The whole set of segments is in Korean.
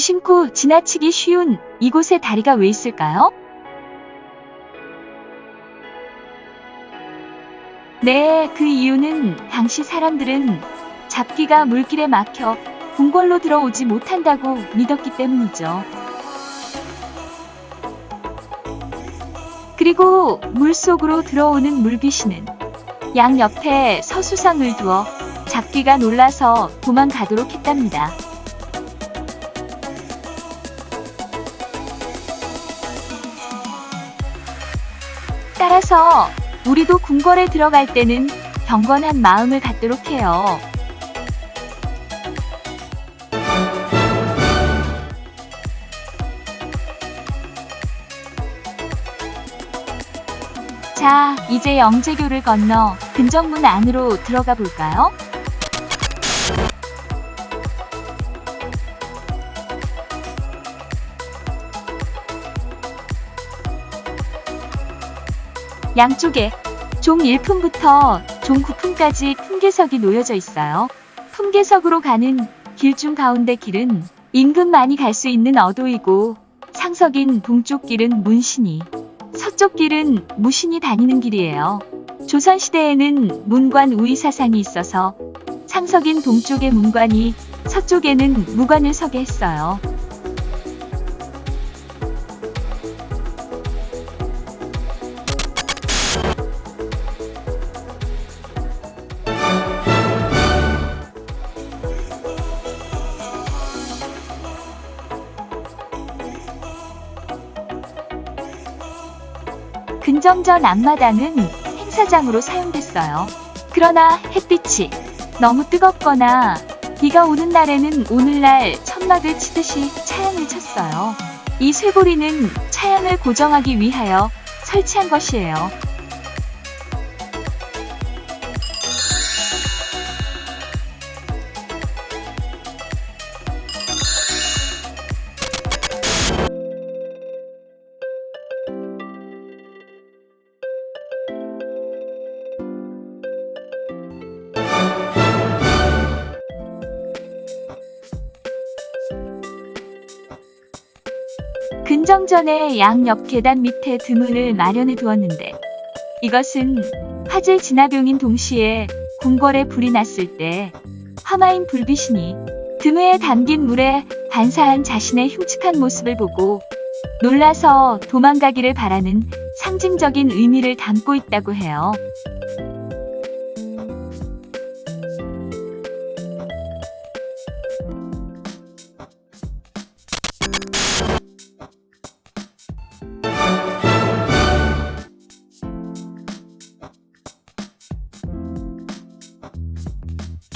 무심코 지나치기 쉬운 이곳에 다리가 왜 있을까요? 네, 그 이유는 당시 사람들은 잡기가 물길에 막혀 궁궐로 들어오지 못한다고 믿었기 때문이죠. 그리고 물속으로 들어오는 물귀신은 양 옆에 서수상을 두어 잡기가 놀라서 도망가도록 했답니다. 따라서 우리도 궁궐에 들어갈 때는 경건한 마음을 갖도록 해요. 자, 이제 영재교를 건너 근정문 안으로 들어가 볼까요? 양쪽에 종 1품부터 종 9품까지 품계석이 놓여져 있어요. 품계석으로 가는 길 중 가운데 길은 많이 갈 수 있는 어도이고 상석인 동쪽 길은 문신이 서쪽 길은 무신이 다니는 길이에요. 조선시대에는 문관 우위 사상이 있어서 상석인 동쪽의 문관이 서쪽에는 무관을 서게 했어요. 근정전 앞마당은 행사장으로 사용됐어요. 그러나 햇빛이 너무 뜨겁거나 비가 오는 날에는 오늘날 천막을 치듯이 차양을 쳤어요. 이 쇠고리는 차양을 고정하기 위하여 설치한 것이에요. 근정전에 양 옆 계단 밑에 드문을 마련해 두었는데 이것은 화질 진화병인 동시에 궁궐에 불이 났을 때 화마인 불귀신이 드무에 담긴 물에 반사한 자신의 흉측한 모습을 보고 놀라서 도망가기를 바라는 상징적인 의미를 담고 있다고 해요.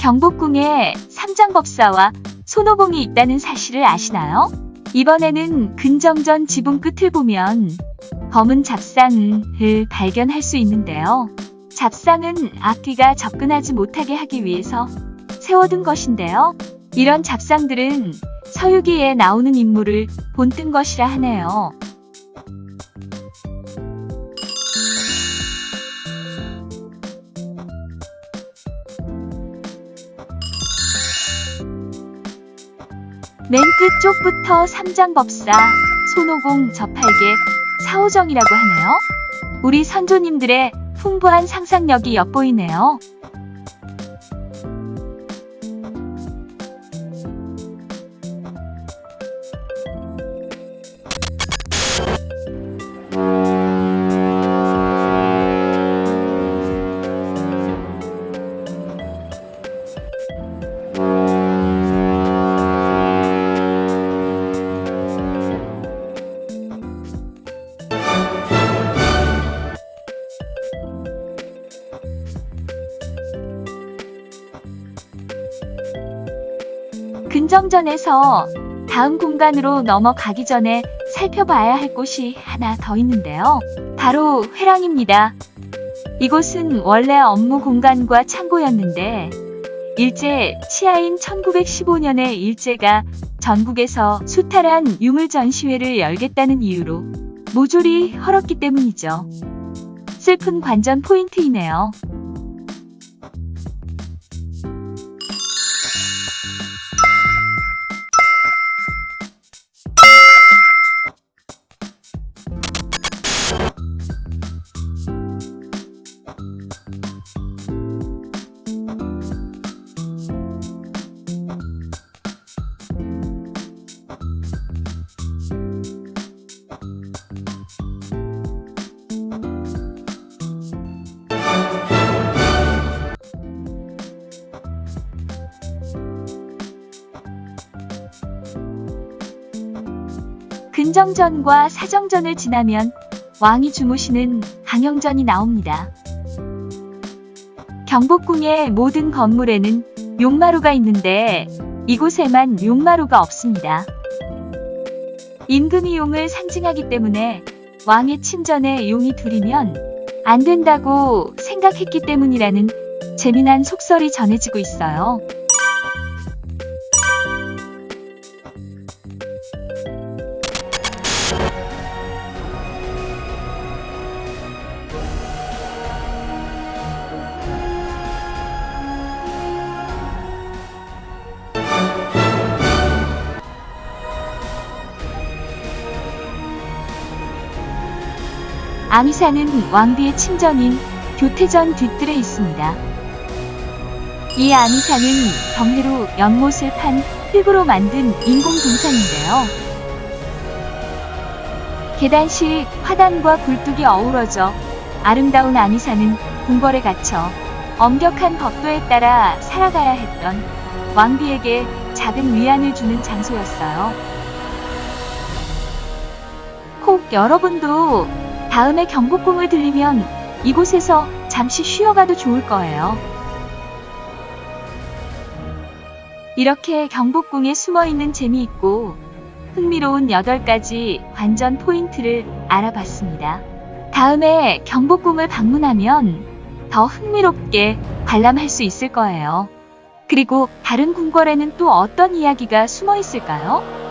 경복궁에 삼장법사와 손오공이 있다는 사실을 아시나요? 이번에는 근정전 지붕 끝을 보면 검은 잡상을 발견할 수 있는데요. 잡상은 악귀가 접근하지 못하게 하기 위해서 세워둔 것인데요. 이런 잡상들은 서유기에 나오는 인물을 본뜬 것이라 하네요. 맨 끝쪽부터 삼장법사, 손오공, 저팔계, 사오정이라고 하네요. 우리 선조님들의 풍부한 상상력이 엿보이네요. 근정전에서 다음 공간으로 넘어가기 전에 살펴봐야 할 곳이 하나 더 있는데요. 바로 회랑입니다. 이곳은 원래 업무 공간과 창고였는데 일제 치하인 1915년에 일제가 전국에서 수탈한 유물 전시회를 열겠다는 이유로 모조리 헐었기 때문이죠. 슬픈 관전 포인트이네요. 근정전과 사정전을 지나면 왕이 주무시는 강영전이 나옵니다. 경복궁의 모든 건물에는 용마루가 있는데 이곳에만 용마루가 없습니다. 임금이 용을 상징하기 때문에 왕의 친전에 용이 둘이면 안 된다고 생각했기 때문이라는 재미난 속설이 전해지고 있어요. 아미사는 왕비의 친정인 교태전 뒤뜰에 있습니다. 이 아미사는 경내로 연못을 판 흙으로 만든 인공 동산인데요. 계단식 화단과 굴뚝이 어우러져 아름다운 아미사는 궁궐에 갇혀 엄격한 법도에 따라 살아가야 했던 왕비에게 작은 위안을 주는 장소였어요. 혹 여러분도 다음에 경복궁을 들리면 이곳에서 잠시 쉬어가도 좋을 거예요. 이렇게 경복궁에 숨어 있는 재미있고 흥미로운 8가지 관전 포인트를 알아봤습니다. 다음에 경복궁을 방문하면 더 흥미롭게 관람할 수 있을 거예요. 그리고 다른 궁궐에는 또 어떤 이야기가 숨어 있을까요?